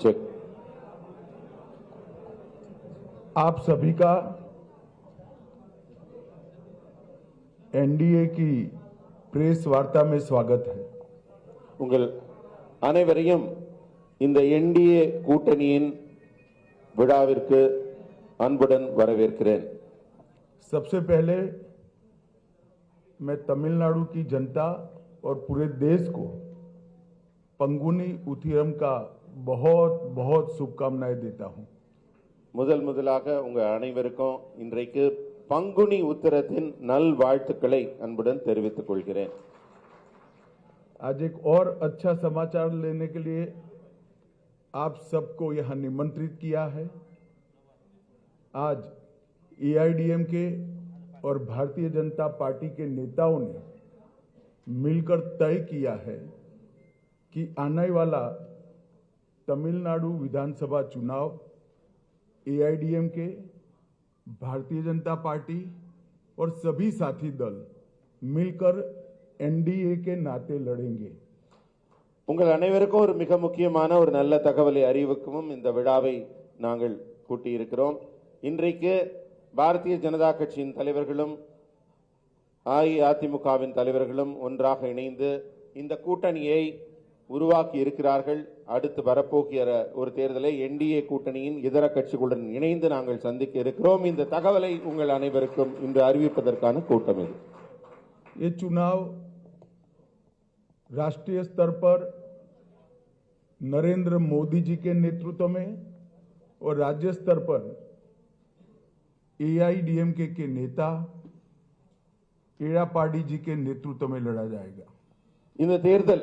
Check आप सभी का एनडीए की प्रेस वार्ता में स्वागत है உங்கள் அனைவரையும் இந்த என்டிஏ கூட்டணியின் விழாவிற்கு அன்புடன் வரவேற்கிறேன் सबसे पहले मैं तमिलनाडु की जनता और पूरे देश को पंगुनी उथिरम का बहुत बहुत शुभकामनाएं देता हूं முதல் முதலாக உங்க அனைவருக்கும் இன்றைக்கு பங்குனி உத்திரத்தின் நல் வாழ்த்துக்களை அன்புடன் தெரிவித்துக் கொள்கிறேன் आज एक और अच्छा समाचार लेने के लिए आप सबको यहां निमंत्रित किया है आज एआईडीएम के और भारतीय जनता पार्टी के नेताओं ने मिलकर तय किया है कि आने वाला तमिलनाडु विधानसभा चुनाव एआईडीएम के भारतीय जनता पार्टी और सभी साथी दल मिलकर एनडीए के नाते लड़ेंगे உங்கள் அனைவருக்கும் ஒரு மிக முக்கியமான ஒரு நல்ல தகவலை அறிவிக்கவும் இந்த விழாவை நாங்கள் கூட்டியிருக்கிறோம் இன்றைக்கு பாரதிய ஜனதா கட்சியின் தலைவர்களும் அஇஅதிமுகவின் தலைவர்களும் ஒன்றாக இணைந்து இந்த கூட்டணியை உருவாக்கி இருக்கிறார்கள் அடுத்து வரப்போகிற ஒரு தேர்தலை என்டிஏ கூட்டணியின் இதர கட்சிகளுடன் இணைந்து நாங்கள் சந்திக்க இருக்கிறோம் இந்த தகவலை உங்கள் அனைவருக்கும் இன்று அறிவிப்பதற்கான கூட்டம் இது ये चुनाव राष्ट्रीय स्तर पर नरेंद्र मोदी जी के नेतृत्व में और राज्य स्तर पर एआईडीएमके के नेता एड़ापाडी जी के नेतृत्व में लड़ा जाएगा இந்த தேர்தல்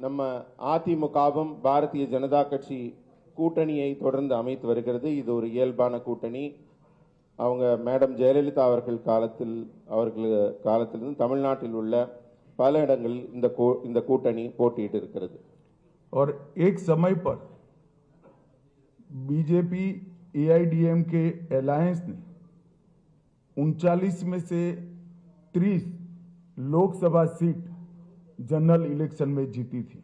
நம்ம அதிமுகவும் பாரதிய ஜனதா கட்சி கூட்டணியை தொடர்ந்து அமைத்து வருகிறது இது ஒரு இயல்பான கூட்டணி அவங்க மேடம் ஜெயலலிதா அவர்கள் காலத்தில் அவர்கள் காலத்திலிருந்து தமிழ்நாட்டில் உள்ள பல இடங்களில் இந்த கூ- இந்த கூட்டணி போட்டியிட்டு இருக்கிறது और एक समय पर बीजेपी एआईडीएम के अलायंस ने उनचालीस में से 30 लोकसभा सीट जनरल इलेक्शन में जीती थी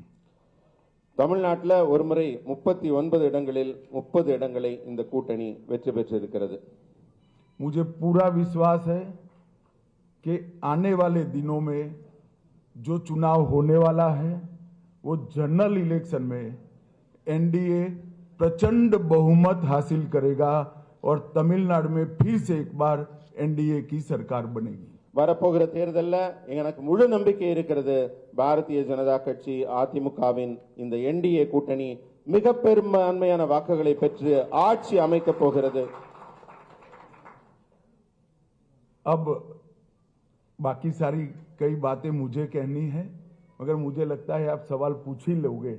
தமிழ்நாட்டில் ஒருமுறை முப்பத்தி ஒன்பது இடங்களில் முப்பது இடங்களை இந்த கூட்டணி வெற்றி பெற்றிருக்கிறது मुझे पूरा विश्वास है कि आने वाले दिनों में जो चुनाव होने वाला है वो जनरल इलेक्शन में एनडीए प्रचंड बहुमत हासिल करेगा और तमिलनाडु में फिर से एक बार एनडीए की सरकार बनेगी வரப்போகிற தேர்தல்ல எனக்கு முழு நம்பிக்கை இருக்கிறது பாரதிய ஜனதா கட்சி அதிமுகவின் இந்த என்டிஏ கூட்டணி மிக பெரும்பான்மையான வாக்குகளை பெற்று ஆட்சி அமைக்கப் போகிறது अब बाकी सारी कई बातें मुझे कहनी है मगर मुझे लगता है आप सवाल पूछ ही लोगे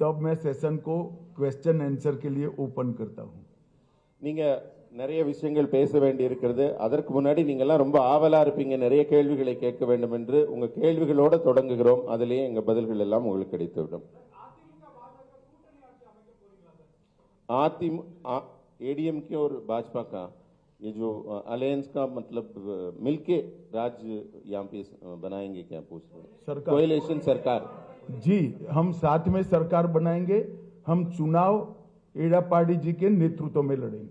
तब मैं सेशन को क्वेश्चन आंसर के लिए ओपन करता हूं நீங்க நிறைய விஷயங்கள் பேச வேண்டி இருக்கிறது அதற்கு முன்னாடி நீங்க எல்லாம் ரொம்ப ஆவலா இருப்பீங்க நிறைய கேள்விகளை கேட்க வேண்டும் என்று உங்க கேள்விகளோட தொடங்குகிறோம் அதிலேயே எங்க பதில்கள் எல்லாம் உங்களுக்கு கிடைத்துவிடும் அதிமுக एडीएमके और भाजपा का ये जो अलायंस का मतलब अ, मिलके राज्य यहाँ पे अ, बनाएंगे क्या पूछ रहे हैं सरकार कोएलिशन सरकार जी हम साथ में सरकार बनाएंगे हम चुनाव एड़ापाड़ी जी के नेतृत्व में लड़ेंगे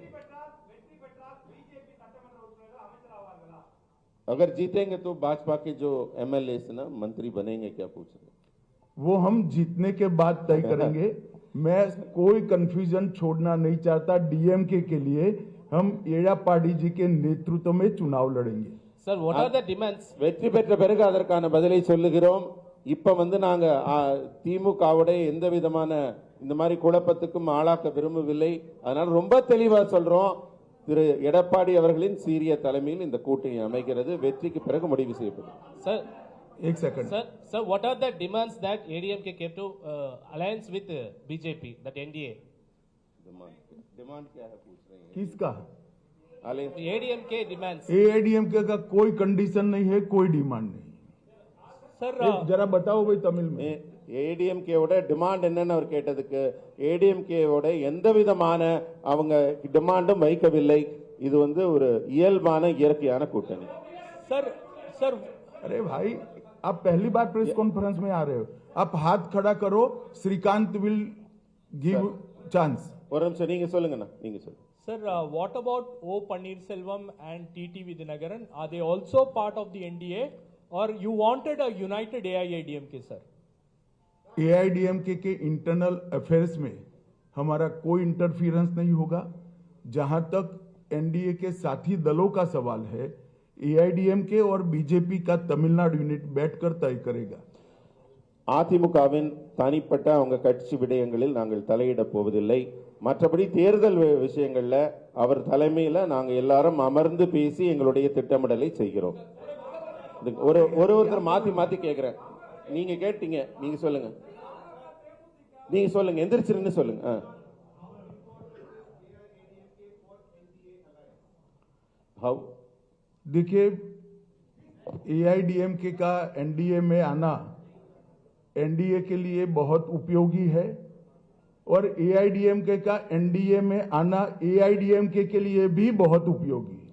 अगर जीतेंगे तो भाजपा के जो एमएलए ना मंत्री बनेंगे क्या पूछ रहे हैं? वो हम जीतने के बाद तय करेंगे मैं कोई कंफ्यूजन छोड़ना नहीं चाहता डीएमके के लिए हम एड़ापाडी जी के नेतृत्व में चुनाव लड़ेंगे Sir, what are the demands? வெற்றி பெற்ற பிறகு அதற்கான பதிலை சொல்லுகிறோம் இப்ப வந்து நாங்க ஆ, திமுகவுடைய எந்த விதமான இந்த மாதிரி குழப்பத்துக்கும் ஆளாக்க விரும்பவில்லை அதனால ரொம்ப தெளிவா சொல்றோம் திரு எடப்பாடி அவர்களின் சீரிய தலைமையில் இந்த கூட்டணி அமைகிறது வெற்றிக்கு பிறகு முடிவு செய்யப்படும் Sir, एक second sir, sir, what are the demands that ADMK came to uh, alliance with uh, BJP, that NDA? Demand क्या है पूछ रहे हैं किसका Alliance- The ADMK demands. AIADMK का कोई कंडीशन नहीं है कोई डिमांड नहीं Sir, एक जरा बताओ भाई तमिल में ஏடிஎம்கேவோட டிமாண்ட் என்னன்னு அவர் கேட்டதுக்கு ஏடிஎம்கேவோட எந்த விதமான அவங்க டிமாண்டும் வைக்கவில்லை இது வந்து ஒரு இயல்பான இயற்கையான கூட்டணி sir, sir, अरे भाई आप पहली बार प्रेस कॉन्फ्रेंस में आ रहे हो आप हाथ खड़ा करो श्रीकांत विल गिव चांस ஒரு நிமிஷம் நீங்க சொல்லுங்கண்ணா நீங்க சொல்லுங்க Sir, uh, what about O Pannirselvam and TT Vidyanagaran? Are they also part of the NDA or you wanted a united AIADMK, sir? AIADMK के इंटरनल अफेयर्स में हमारा कोई इंटरफियरेंस नहीं होगा जहां तक एनडीए के साथी दलों का सवाल है एआईडीएमके और बीजेपी का तमिलनाडु यूनिट बैठकर तय करेगा அதிமுகவின் தனிப்பட்ட அவங்க கட்சி விடயங்களில் நாங்கள் தலையிட போவதில்லை மற்றபடி தேர்தல் வி- விஷயங்கள்ல அவர் தலைமையில நாங்க எல்லாரும் அமர்ந்து பேசி எங்களுடைய திட்டமிடலை செய்கிறோம் இது ஒரு ஒரு ஒருத்தர் மாத்தி மாத்தி கேக்குறேன் நீங்க கேட்டீங்க நீங்க சொல்லுங்க நீங்க சொல்லுங்க எந்திரிச்சிருந்து சொல்லுங்க ஆ. How? देखिए एआईडीएमके का एनडीए में आना एनडीए के लिए बहुत उपयोगी है और एआईडीएमके का एनडीए में आना एआईडीएमके के लिए भी बहुत उपयोगी है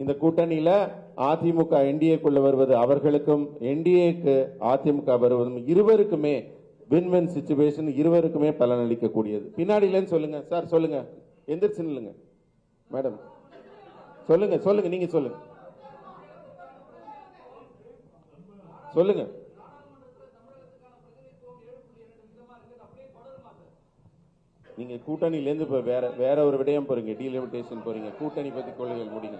இந்த கூட்டணியில அதிமுக என்டிஏக்குள்ள வருவது அவர்களுக்கும் என்டிஏக்கு அதிமுக வருவதும் இருவருக்குமே வின் வின் சுச்சுவேஷன் இருவருக்குமே பலனளிக்கக்கூடியது. பின்னாடியிலன்னு சொல்லுங்க. சார் சொல்லுங்க. எந்திரிச்சு நில்லுங்க. மேடம். சொல்லுங்க சொல்லுங்க. நீங்க சொல்லுங்க. சொல்லுங்க. நீங்க கூட்டணியில இருந்து இப்ப வேற வேற ஒரு விடயம் போறீங்க. டீலிமிட்டேஷன் போறீங்க. கூட்டணி பத்தி கொள்கைகள் முடிங்க.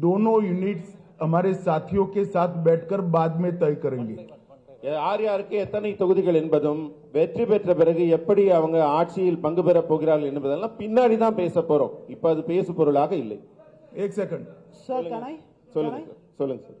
दोनों यूनिट्स हमारे साथियों के साथ बैठकर बाद में तय करेंगे யார் யாருக்கு எத்தனை தொகுதிகள் என்பதும் வெற்றி பெற்ற பிறகு எப்படி அவங்க ஆட்சியில் பங்கு பெற போகிறார்கள் என்பதெல்லாம் பின்னாடி தான் பேச போறோம் இப்ப அது பேசு பொருளாக இல்லை एक सेकंड Sir, can I? சொல்லுங்க Can I? சார் சொல்லுங்க சார்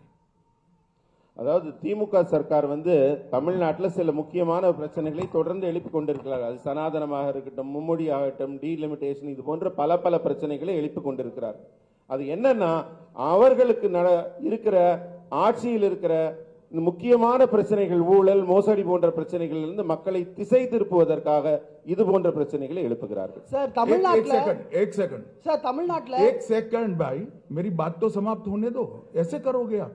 அதாவது திமுக சர்க்கார் வந்து தமிழ்நாட்டில் சில முக்கியமான பிரச்சனைகளை தொடர்ந்து எழுப்பி கொண்டிருக்கிறார்கள் அது சனாதனமாக இருக்கட்டும் மும்மொழி ஆகட்டும் டீலிமிட்டேஷன் இது போன்ற பல பல பிரச்சனைகளை எழுப்பி கொண்டிருக்கிறார் அது என்னன்னா அவர்களுக்கு நட இருக்கிற ஆட்சியில் இருக்கிற இந்த முக்கியமான பிரச்சனைகள் ஊழல் மோசடி போன்ற பிரச்சனைகளில் இருந்து மக்களை திசை திருப்புவதற்காக இது போன்ற பிரச்சனைகளை எழுப்புகிறார்கள் சார் एक, एक தமிழ்நாட்டுல सेकंड एक सेकंड சார் தமிழ்நாட்டுல एक सेकंड भाई मेरी बात तो समाप्त होने दो ऐसे करोगे आप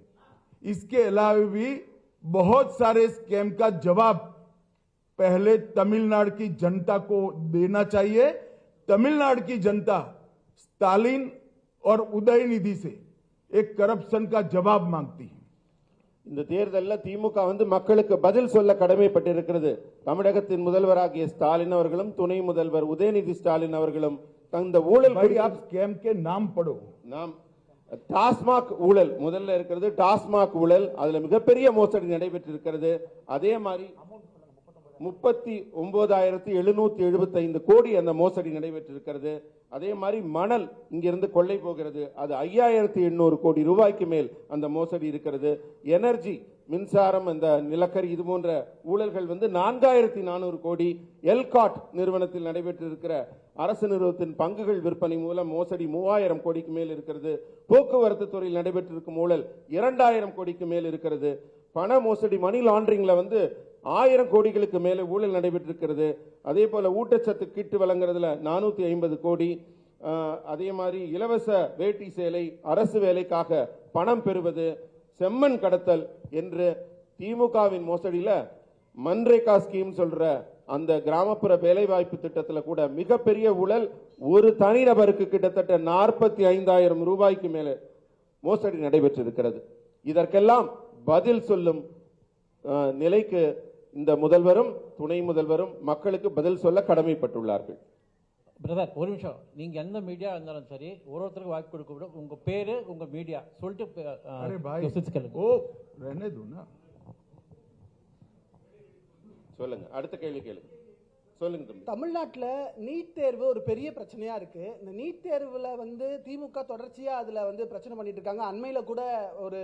इसके अलावा भी बहुत सारे स्कैम का जवाब पहले तमिलनाडु की जनता को देना चाहिए तमिलनाडु की जनता स्टालिन और उदयनिधि से एक करप्शन का जवाब मांगती है இந்த தேர்தல்ல திமுக வந்து மக்களுக்கு பதில் சொல்ல கடமைப்பட்டிருக்கிறது தமிழகத்தின் முதல்வராகிய ஸ்டாலின் அவர்களும் துணை முதல்வர் உதயநிதி ஸ்டாலின் அவர்களும் அந்த ஊழல் भाई குறித்து आप स्कैम के नाम पढ़ो நாம் டாஸ்மாக் ஊழல். முதல்ல இருக்கிறது டாஸ்மாக் ஊழல். அதில் மிகப்பெரிய மோசடி நடைபெற்றிருக்கிறது. அதே மாதிரி முப்பத்தி ஒன்பதாயிரத்தி எழுநூத்தி எழுபத்தைந்து கோடி அந்த மோசடி நடைபெற்றிருக்கிறது. அதே மாதிரி மணல் இங்கிருந்து கொள்ளை போகிறது. அது ஐயாயிரத்தி எண்ணூறு கோடி ரூபாய்க்கு மேல் அந்த மோசடி இருக்கிறது. எனர்ஜி மின்சாரம் அந்த நிலக்கரி இது போன்ற ஊழல்கள் வந்து நான்காயிரத்தி நானூறு கோடி எல்காட் நிறுவனத்தில் நடைபெற்றிருக்கிற அரசு நிறுவனத்தின் பங்குகள் விற்பனை மூலம் மோசடி மூவாயிரம் கோடிக்கு மேல் இருக்கிறது. போக்குவரத்து துறையில் நடைபெற்றிருக்கும் ஊழல் இரண்டாயிரம் கோடிக்கு மேல் இருக்கிறது. பண மோசடி மணி லாண்டரிங்ல வந்து ஆயிரம் கோடிகளுக்கு மேலே ஊழல் நடைபெற்றிருக்கிறது. அதே போல ஊட்டச்சத்து கிட்டு வழங்குறதுல நானூத்தி ஐம்பது கோடி. அதே மாதிரி இலவச வேட்டி சேலை அரசு வேலைக்காக பணம் பெறுவது. செம்மண் கடத்தல் என்று திமுகவின் மோசடியில் மன்ரேகா ஸ்கீம் சொல்ற அந்த கிராமப்புற வேலைவாய்ப்பு திட்டத்தில் கூட மிகப்பெரிய ஊழல். ஒரு தனிநபருக்கு கிட்டத்தட்ட நாற்பத்தி ஐந்தாயிரம் ரூபாய்க்கு மேலே மோசடி நடைபெற்றிருக்கிறது. இதற்கெல்லாம் பதில் சொல்லும் நிலைக்கு இந்த முதல்வரும் துணை முதல்வரும் மக்களுக்கு பதில் சொல்ல கடமைப்பட்டுள்ளார்கள். பிரதர் ஒரு நிமிஷம். நீங்கள் எந்த மீடியா இருந்தாலும் சரி ஒரு ஒருத்தருக்கு வாய்ப்பு கொடுக்க விட உங்கள் பேர் உங்கள் மீடியா சொல்லிட்டு ஓ சொல்லுங்க. அடுத்த கேள்வி கேளுங்க. சொல்லுங்க தம்பி தமிழ்நாட்டில் நீட் தேர்வு ஒரு பெரிய பிரச்சனையா இருக்கு இந்த நீட் தேர்வுல வந்து திமுக தொடர்ச்சியா அதுல வந்து பிரச்சனை பண்ணிட்டு இருக்காங்க அண்மையில கூட ஒரு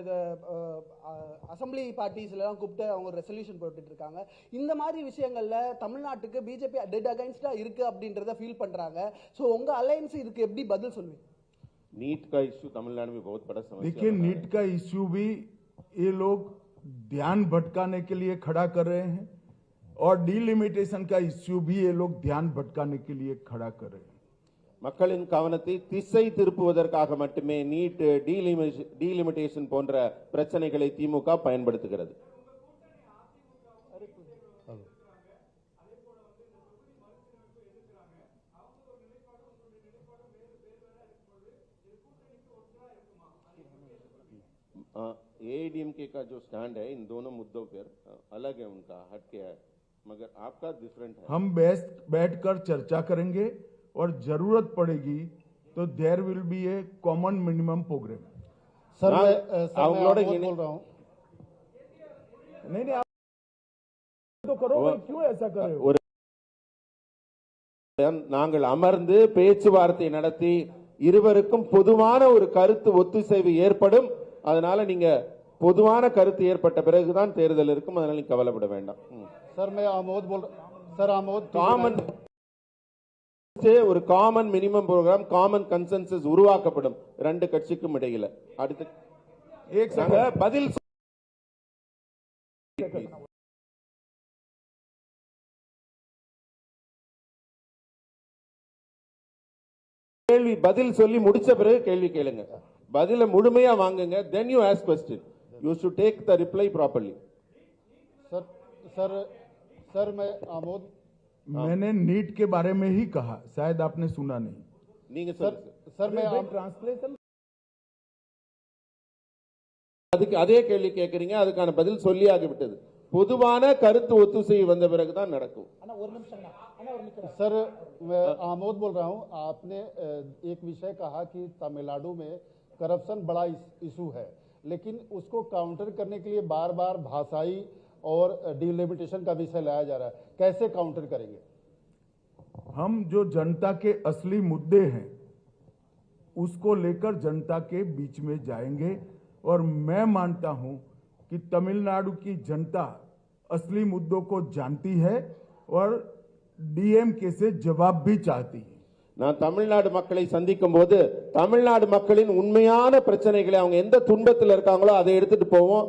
அசம்பிளி பார்ட்டிஸ்லாம் கூப்பிட்டு அவங்க ஒரு ரெசல்யூஷன் போட்டுட்டு இருக்காங்க இந்த மாதிரி விஷயங்கள்ல தமிழ்நாட்டுக்கு பிஜேபி டெட் அகைன்ஸ்டா இருக்கு அப்படின்றத ஃபீல் பண்றாங்க ஸோ உங்க அலையன்ஸ் இதுக்கு எப்படி பதில் சொல்லுவீங்க नीट का इश्यू तमिलनाडु में बहुत बड़ा समस्या देखिए बना है। नीट का इश्यू भी ये लोग ध्यान भटकाने के लिए खड़ा कर रहे हैं और डिलिमिटेशन का इश्यू भी ये लोग ध्यान भटकाने के लिए खड़ा कर रहे हैं மக்களின் கவனத்தை திசை திருப்புவதற்காக மட்டுமே நீட் டீலிமிட்டேஷன் போன்ற பிரச்சனைகளை திமுக பயன்படுத்துகிறது एडीएमके का जो स्टैंड है इन दोनों मुद्दों पर अ, अलग है उनका हटके है मगर आपका डिफरेंट है हम बैठ बैठकर चर्चा करेंगे और जरूरत पड़ेगी तो there will be a common minimum program sir ना- मैं अ, सर मैं அவங்களோட आमोद இணை- बोल रहा हूँ नहीं नहीं आप तो करो वो- भाई, क्यों ऐसा कर रहे हो ஒரு நாங்கள் அமர்ந்து பேச்சுவார்த்தை நடத்தி இருவருக்கும் பொதுவான ஒரு கருத்து ஒத்துசைவு ஏற்படும் அதனால நீங்க பொதுவான கருத்து ஏற்பட்ட பிறகுதான் தேர்தல் இருக்கும் அதனால நீங்க கவலைப்பட வேண்டாம் सर मैं आमोद बोल सर आमोद காமன் ஒரு common minimum program common consensus உருவாக்கப்படும் ரெண்டு கட்சிக்கும் இடையில அடுத்து एक நாங்க सेकंड பதில் சொ- கேள்வி பதில் சொல்லி முடிச்ச பிறகு கேள்வி கேளுங்க பதில முழுமையா வாங்குங்க then you as question you should take the reply properly sir sir sir मैं आमोद मैंने नीट के बारे में ही कहा शायद आपने सुना नहीं நீங்க सर சொல்லுங்க सर मैं आम- ट्रांसलेशन அதுக்கு அதே கேள்வி கேட்கறீங்க அதுக்கான பதில் சொல்லியாகி விட்டது பொதுவான கருத்து ஒத்துசை வந்த பிறகுதான் நடக்கும் அண்ணா ஒரு நிமிஷம் அண்ணா அண்ணா ஒரு நிமிஷம் सर मैं आमोद बोल रहा हूँ आपने अ, एक विषय कहा कि तमिलनाडु में करप्शन बड़ा इशू है लेकिन उसको काउंटर करने के लिए बार बार भाषाई और डिलिमिटेशन का विषय लाया जा रहा है कैसे काउंटर करेंगे हम जो जनता के असली मुद्दे हैं उसको लेकर जनता के बीच में जाएंगे और मैं मानता हूं कि तमिलनाडु की जनता असली मुद्दों को जानती है और डीएमके से जवाब भी चाहती है நான் தமிழ்நாடு மக்களை சந்திக்கும் போது தமிழ்நாடு மக்களின் உண்மையான பிரச்சனைகளை அவங்க எந்த துன்பத்தில் இருக்காங்களோ அதை எடுத்துட்டு போவோம்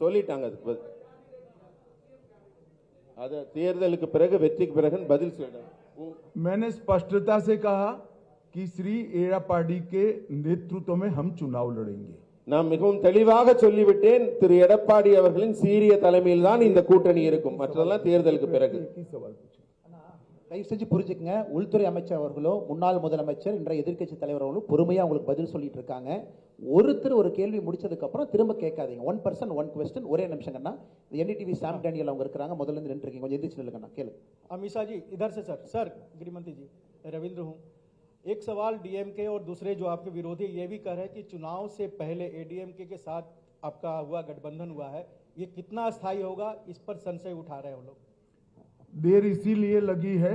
சொல்லிட்டாங்க அதுக்கு பதில் அது தேர்தலுக்கு பிறகு வெற்றிக்கு பிறகு பதில் சொல்றேன் உ- मैंने स्पष्टता से कहा कि श्री एड़ापाडी के नेतृत्व में हम चुनाव लड़ेंगे நான் மிகவும் தெளிவாக சொல்லிவிட்டேன் திரு எடப்பாடி அவர்களின் சீரிய தலைமையில் தான் இந்த கூட்டணி இருக்கும் மற்றதெல்லாம் தேர்தலுக்கு பிறகு एक ही सवाल पूछे தயவு செஞ்சு புரிஞ்சுக்கங்க உள்துறை அமைச்சர் அவர்களோ முன்னாள் முதலமைச்சர் இன்றைய எதிர்க்கட்சி தலைவர் அவர்களும் பொறுமையா உங்களுக்கு பதில் சொல்லிட்டு இருக்காங்க ஒருத்தர் ஒரு கேள்வி முடிச்சதுக்கு அப்புறம் திரும்ப கேட்காதீங்க ஒன் பர்சன் ஒன் கொஸ்டின் ஒரே நிமிஷங்கண்ணா என்டிடிவி சாம் டேனியல் அவங்க இருக்கிறாங்க முதல்ல இருந்து நின்று இருக்கீங்க கொஞ்சம் எந்திரிச்சு நில்லுங்கண்ணா கேளு अमीषा जी इधर से सर सर गृहमंत्री जी रविंद्र हूँ एक सवाल डीएमके और दूसरे जो आपके विरोधी ये भी कह रहे हैं कि चुनाव से पहले एडीएमके के साथ आपका हुआ गठबंधन हुआ है ये कितना अस्थायी होगा इस पर संशय उठा रहे हैं वो लोग देर इसीलिए लगी है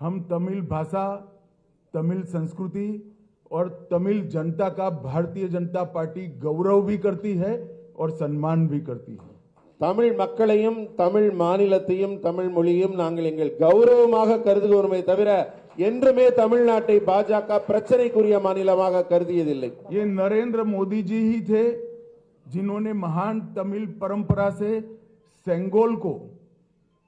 हम तमिल भाषा तमिल संस्कृति और तमिल जनता का भारतीय जनता पार्टी गौरव भी करती है और सम्मान भी करती है தமிழ் மக்களையும் தமிழ் மாநிலத்தையும் தமிழ் மொழியும் நாங்கள் எங்கள் கௌரவமாக கருதுகிறோமே தவிர என்றுமே தமிழ்நாட்டை பாஜக பிரச்சனைக்குரிய மாநிலமாக கருதியதில்லை ये नरेंद्र मोदी जी ही थे जिन्होंने महान तमिल परंपरा से सेंगोल को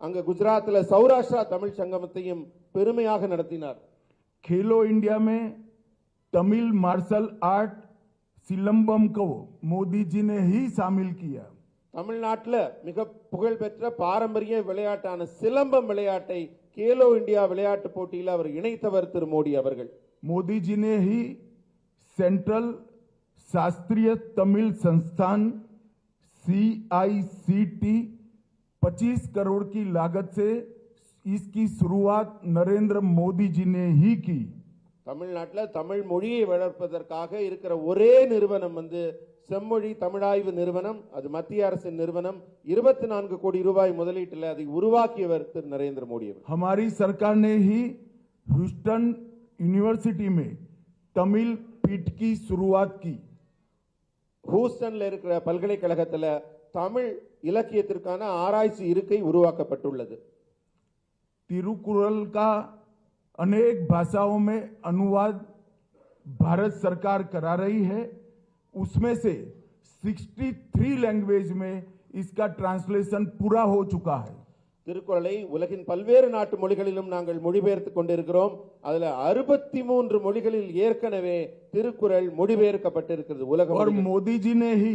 அங்க குஜராத்தில் சௌராஷ்டிரா தமிழ் சங்கமத்தையும் பெருமையாக நடத்தினார் खेलो इंडिया में तमिल मार्शल आर्ट सिलंबम को मोदी जी ने ही शामिल किया தமிழ்நாட்டில் மிக புகழ்பெற்ற பாரம்பரிய விளையாட்டான சிலம்பம் விளையாட்டை கேலோ இந்தியா விளையாட்டு போட்டியில் அவர் இணைத்தவர் திரு மோடி அவர்கள் मोदी जी ने ही सेंट्रल शास्त्रीय तमिल संस्थान सीआईसीटी 25 करोड़ की लागत से इसकी शुरुआत नरेंद्र मोदी जी ने ही की தமிழ்நாட்டில் தமிழ் மொழியை வளர்ப்பதற்காக இருக்கிற ஒரே நிறுவனம் வந்து செம்மொழி தமிழாய்வு நிறுவனம் அது மத்திய அரசின் நிறுவனம் இருபத்தி நான்கு கோடி ரூபாய் முதலீட்டில் அதை உருவாக்கியவர் திரு நரேந்திர மோடி அவர் हमारी सरकार ने ही ह्यूस्टन यूनिवर्सिटी में तमिल पीठ की शुरुआत की ஹூஸ்டன்ல இருக்கிற பல்கலைக்கழகத்துல தமிழ் இலக்கியத்திற்கான ஆராய்ச்சி இருக்கை உருவாக்கப்பட்டுள்ளது तिरुकुरल का अनेक भाषाओं में अनुवाद भारत सरकार करा रही है उसमें से 63 लैंग्वेज में इसका ट्रांसलेशन पूरा हो चुका है திருக்குறளை உலகின் பல்வேறு நாட்டு மொழிகளிலும் நாங்கள் மொழிபெயர்த்துக் கொண்டிருக்கிறோம் அதுல அறுபத்தி மூன்று மொழிகளில் ஏற்கனவே திருக்குறள் மொழிபெயர்க்கப்பட்டிருக்கிறது உலக और மொழிகளில். मोदी जी ने ही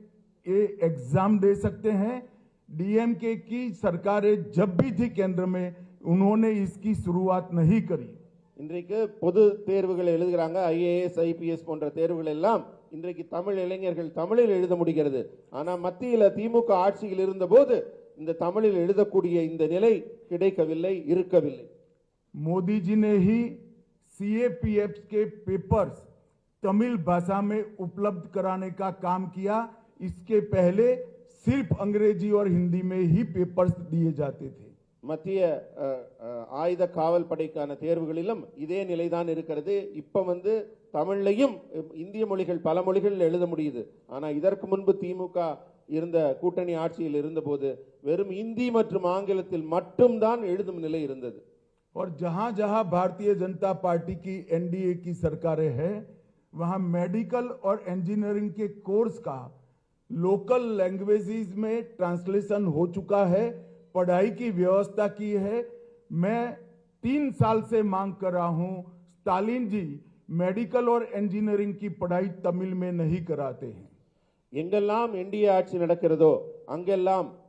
ये एग्जाम दे सकते हैं डीएमके की सरकारें जब भी थी केंद्र में उन्होंने इसकी शुरुआत नहीं करी இன்றைக்கு பொது தேர்வுகள் எழுதுகிறாங்க ஐஏஎஸ் ஐபிஎஸ் போன்ற தேர்வுகள் எல்லாம் இன்றைக்கு தமிழ் இளைஞர்கள் தமிழில் எழுத முடிகிறது ஆனா மத்தியில திமுக ஆட்சியில் இருந்தபோது இந்த தமிழில் எழுதக்கூடிய இந்த நிலை கிடைக்கவில்லை இருக்கவில்லை मोदी जी ने ही सीएपीएफ के पेपर्स तमिल भाषा में उपलब्ध कराने का काम किया इसके पहले सिर्फ अंग्रेजी और हिंदी में ही पेपर्स दिए जाते थे மத்திய அஹ், அஹ், ஆயுத காவல் படைக்கான தேர்வுகளிலும் இதே நிலைதான் இருக்கிறது இப்ப வந்து தமிழ்லையும் அஹ், இந்திய மொழிகள் பல மொழிகளில் எழுத முடியுது ஆனா இதற்கு முன்பு திமுக இருந்த கூட்டணி ஆட்சியில் இருந்தபோது வெறும் இந்தி மற்றும் ஆங்கிலத்தில் மட்டும்தான் எழுதும் நிலை இருந்தது और जहां जहां भारतीय जनता पार्टी की एनडीए की सरकारें हैं वहां मेडिकल और इंजीनियरिंग के कोर्स का लोकल लैंग्वेजेस में ट्रांसलेशन हो चुका है पढ़ाई की व्यवस्था की है मैं तीन साल से मांग कर रहा हूं स्टालिन जी मेडिकल और इंजीनियरिंग की पढ़ाई तमिल में नहीं कराते हैं எங்கெல்லாம் என்டிஏ ஆட்சி நடக்கிறதோ அங்கெல்லாம்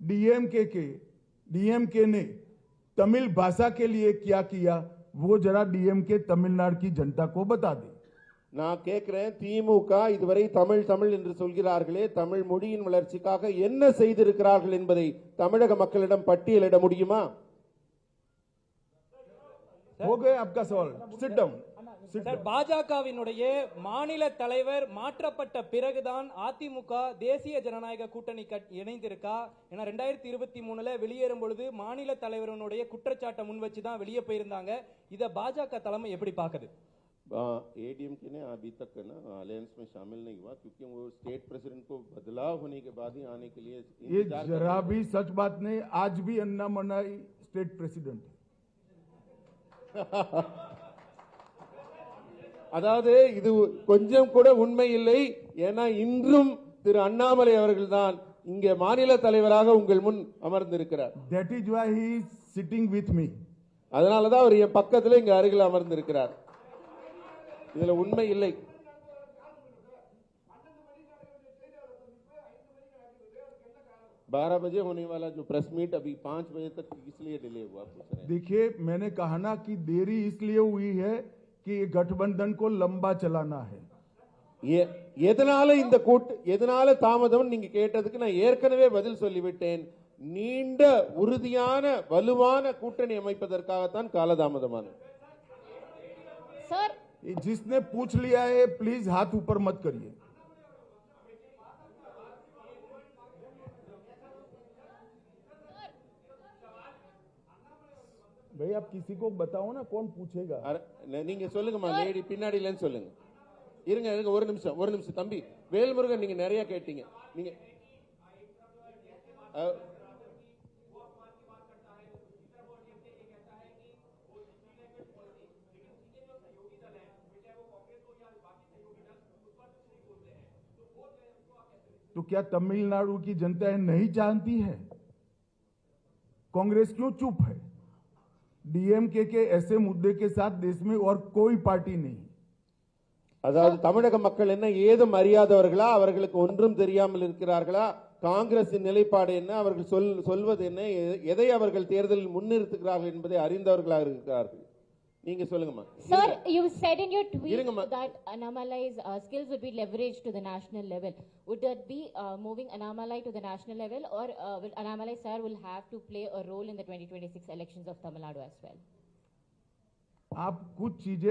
डीएमके के डीएमके ने तमिल भाषा के लिए क्या किया वो जरा डीएमके तमिलनाडु की जनता को बता दे நான் கேட்கிறேன் திமுக இதுவரை தமிழ் தமிழ் என்று சொல்கிறார்களே தமிழ் மொழியின் வளர்ச்சிக்காக என்ன செய்திருக்கிறார்கள் என்பதை தமிழக மக்களிடம் பட்டியலிட முடியுமா हो गए आपका सवाल सिट डाउन सिट சார் பாஜகவினுடைய மாநில தலைவர் மாற்றப்பட்ட பிறகுதான் அதிமுக தேசிய ஜனநாயக கூட்டணி கட்- இணைந்திருக்கா ஏன்னா ரெண்டாயிரத்தி இருபத்தி மூணுல வெளியேறும் பொழுது மாநில தலைவரனுடைய குற்றச்சாட்டை முன் வச்சு தான் வெளியே போயிருந்தாங்க இத பாஜக தலைமை எப்படி பாக்குது एडीएम के ने अभी तक ना अलायंस में शामिल नहीं हुआ क्योंकि वो स्टेट प्रेसिडेंट को बदलाव होने के बाद ही आने के लिए ये इंतजार कर जरा भी सच बात नहीं आज भी अन्ना मनाई स्टेट प्रेसिडेंट है அதாவது இது கொஞ்சம் கூட உண்மை இல்லை ஏன்னா இன்றும் திரு அண்ணாமலை அவர்கள்தான் இங்கே மாநில தலைவராக உங்கள் முன் அமர்ந்திருக்கிறார் that is why he is sitting with me அதனாலதான் அவர் என் பக்கத்துல இங்க அருகில் அமர்ந்திருக்கிறார் இதுல உண்மை இல்லை बारह बजे होने वाला जो प्रेस मीट अभी पांच बजे तक इसलिए डिले हुआ पूछ रहे हैं देखिए मैंने कहा ना कि देरी इसलिए हुई है कि ये गठबंधन को लंबा चलाना है எ- எதனால இந்த கூட்டு எதனால தாமதம் நீங்க கேட்டதுக்கு நான் ஏற்கனவே பதில் சொல்லிவிட்டேன் நீண்ட உறுதியான வலுவான கூட்டணி அமைப்பதற்காகத்தான் காலதாமதமானது सर ये जिसने पूछ लिया है प्लीज हाथ ऊपर मत करिए भाई आप किसी को बताओ ना कौन पूछेगा அர- ந- நீங்க சொல்லுங்கம்மா லேடி பின்னாடியிலன்னு சொல்லுங்க இருங்க இருங்க ஒரு நிமிஷம் ஒரு நிமிஷம் தம்பி வேல்முருகன் நீங்க நிறைய கேட்டீங்க நீங்க அஹ், तो क्या तमिलनाडु की जनता ये नहीं जानती है कांग्रेस क्यों चुप है डीएमके के ऐसे मुद्दे के साथ देश में और कोई पार्टी नहीं அதாவது தமிழக மக்கள் என்ன ஏதும் அறியாதவர்களா அவர்களுக்கு ஒன்றும் தெரியாமல் இருக்கிறார்களா காங்கிரசின் நிலைப்பாடு என்ன அவர்கள் சொல் சொல்வது என்ன எ- எதை அவர்கள் தேர்தலில் முன்னிறுத்துகிறார்கள் என்பதை அறிந்தவர்களாக இருக்கிறார்கள் நீங்க சொல்லுங்கம்மா Sir, you said in your tweet இருங்கம்மா. that Annamalai's uh, skills would be leveraged to the national level. Would that be uh, moving Annamalai to the national level, or uh, will Annamalai sir will have to play a role in the 2026 elections of Tamil Nadu as well? आप कुछ चीजें